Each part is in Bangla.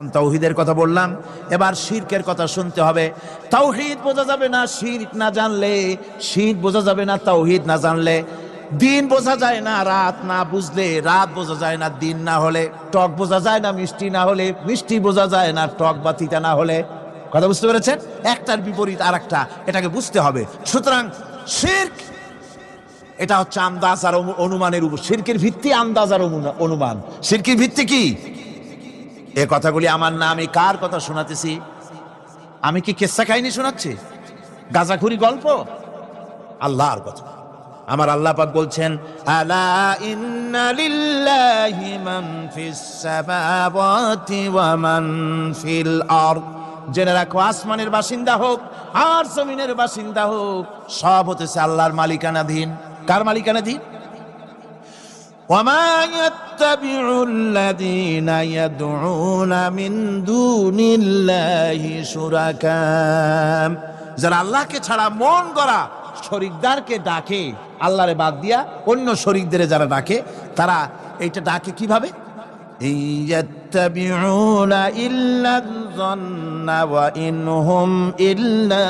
তৌহিদের কথা বললাম, এবার শিরকের কথা শুনতে হবে। তৌহিদ বোঝা যাবে না শিরক না জানলে, শির বোঝা যাবে না তৌহিদ না জানলে। দিন বোঝা যায় না, রাত না বুঝলে, রাত বোঝা যায় না দিন না হলে। টক বোঝা যায় না মিষ্টি না হলে, মিষ্টি বোঝা যায় না টক বা তিতা না হলে। কথা বুঝতে পেরেছেন? একটার বিপরীত আর একটা এটাকে বুঝতে হবে। সুতরাং শির্ক, এটা হচ্ছে আন্দাজ আর অনুমানের উপর শির্কের ভিত্তি আন্দাজ আর অনুমান। শির্কের ভিত্তি কি? এ কথাগুলি আমার না, আমি কার কথা শোনাতেছি? আমি কি কেসা খাইনি শোনাচ্ছি? গাজাখুরি গল্প? আল্লাহর কথা। আমার আল্লাহ পাক বলছেন, আলা ইন্না লিল্লাহি মান ফিস সামাওয়াতি ওয়া মান ফিল আরদ। জেনে রাখো, আসমানের বাসিন্দা হোক, আর জমিনের বাসিন্দা হোক, সব হতেছে আল্লাহর মালিকানাধীন। কার মালিকানাধীন? ওয়া মা يتبع الذين يدعون من دون الله شركاء যারা আল্লাহকে ছাড়া মন গড়া শরিকদারকে ডাকে আল্লাহরে বাদ দিয়া অন্য শরিকদের যারা ডাকে তারা এইটা ডাকে কিভাবে إن يتبعون إلا الظن وإن هم إلا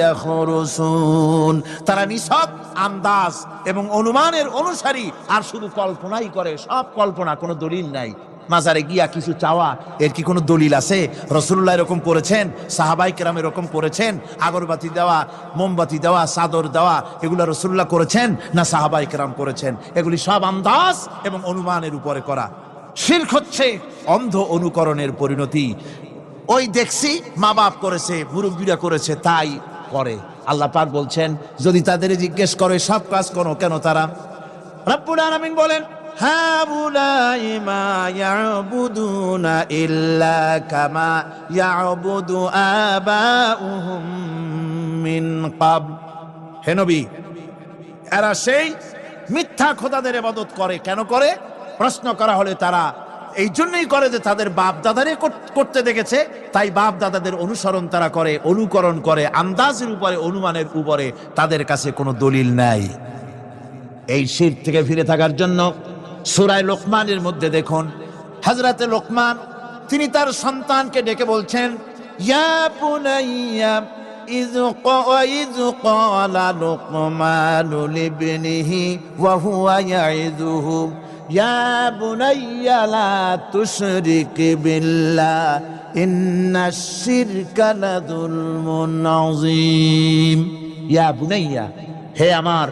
يخرسون তারা নিছক আন্দাজ এবং অনুমানের অনুসারী আর শুধু কল্পনাই করে সব কল্পনা কোনো দলিল নাই মাজারে গিয়া কিছু চাওয়া এর কি কোনো দলিল আছে রসুল্লাহ এরকম করেছেন সাহাবাই কেরাম এরকম করেছেন আগরবাতি দেওয়া মোমবাতি দেওয়া চাদর দেওয়া এগুলো রসুল্লাহ করেছেন না সাহাবাই কেরাম করেছেন এগুলি সব আন্দাজ এবং অনুমানের উপরে করা শির্ক হচ্ছে অন্ধ অনুকরণের পরিণতি। ওই দেখছি মা বাপ করেছে, মুরব্বীরা করেছে, তাই করে। আল্লাহ পাক বলছেন, যদি তাদের জিজ্ঞেস করে সব কাজ করো কেন তারা? রব্বুল আলামিন বলেন মা ইয়াবুদুনা ইল্লা কামা ইয়াবুদু আবাউহুম মিন ক্বাবল। হে নবী, এরা সেই মিথ্যা খোদাদের ইবাদত করে। কেন করে? প্রশ্ন করা হলে তারা এই জন্যই করে যে তাদের বাপ দাদারে করতে দেখেছে তাই বাপ দাদাদের অনুসরণ তারা করে অনুকরণ করে আন্দাজের উপরে অনুমানের উপরে তাদের কাছে কোনো দলিল নাই এই শির থেকে ফিরে থাকার জন্য সুরায় লোকমানের মধ্যে দেখুন হজরতে লোকমান তিনি তার সন্তানকে ডেকে বলছেন ইয়া বুনাইয়া إذ ق- وإذ قال لقمان لابنه وهو يعظه يا بني لا تشرك بالله إن الشرك لظلم عظيم يا بني হে আমার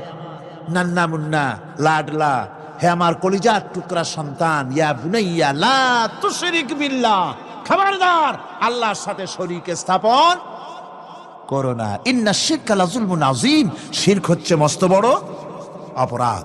নান্না মুন্না লাডলা হে আমার কলিজার টুকরা সন্তান ইয়া বুনাইয়া লা তুশরিক বিল্লাহ খবরদার আল্লাহর সাথে শরীক স্থাপন করো না ইন্না শিরকা লাজুলমুন আযীম শিরক হচ্ছে মস্ত বড় অপরাধ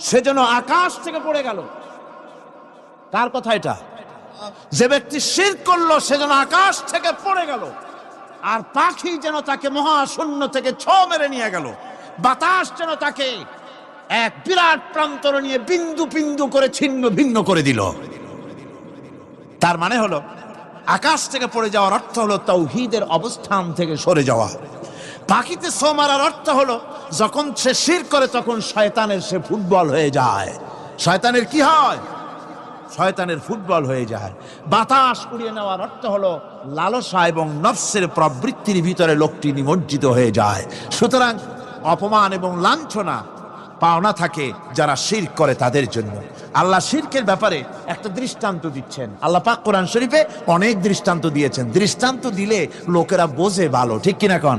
সে যেন আকাশ থেকে পড়ে গেল। কার কথা এটা? যে ব্যক্তি শির করল, সে যেন আকাশ থেকে পড়ে গেল। আর পাখি যেন তাকে মহাশূন্য থেকে ছ মেরে নিয়ে গেল। বাতাস যেন তাকে এক বিরাট প্রান্তর নিয়ে বিন্দু বিন্দু করে ছিন্ন ভিন্ন করে দিল। তার মানে হলো, আকাশ থেকে পড়ে যাওয়ার অর্থ হলো তৌহিদের অবস্থান থেকে সরে যাওয়া। পাখিতে সো মারার অর্থ হলো, যখন সে শির করে, তখন শয়তানের সে ফুটবল হয়ে যায়। শয়তানের কি হয়? শয়তানের ফুটবল হয়ে যায়। বাতাস উড়িয়ে নেওয়ার অর্থ হলো, লালসা এবং নফসের প্রবৃত্তির ভিতরে লোকটি নিমজ্জিত হয়ে যায়। সুতরাং অপমান এবং লাঞ্ছনা পাওনা থাকে যারা শির করে তাদের জন্য। আল্লাহ শিরকের ব্যাপারে একটা দৃষ্টান্ত দিচ্ছেন। আল্লাহ পাক কোরআন শরীফে অনেক দৃষ্টান্ত দিয়েছেন। দৃষ্টান্ত দিলে লোকেরা বোঝে ভালো, ঠিক কিনা কন?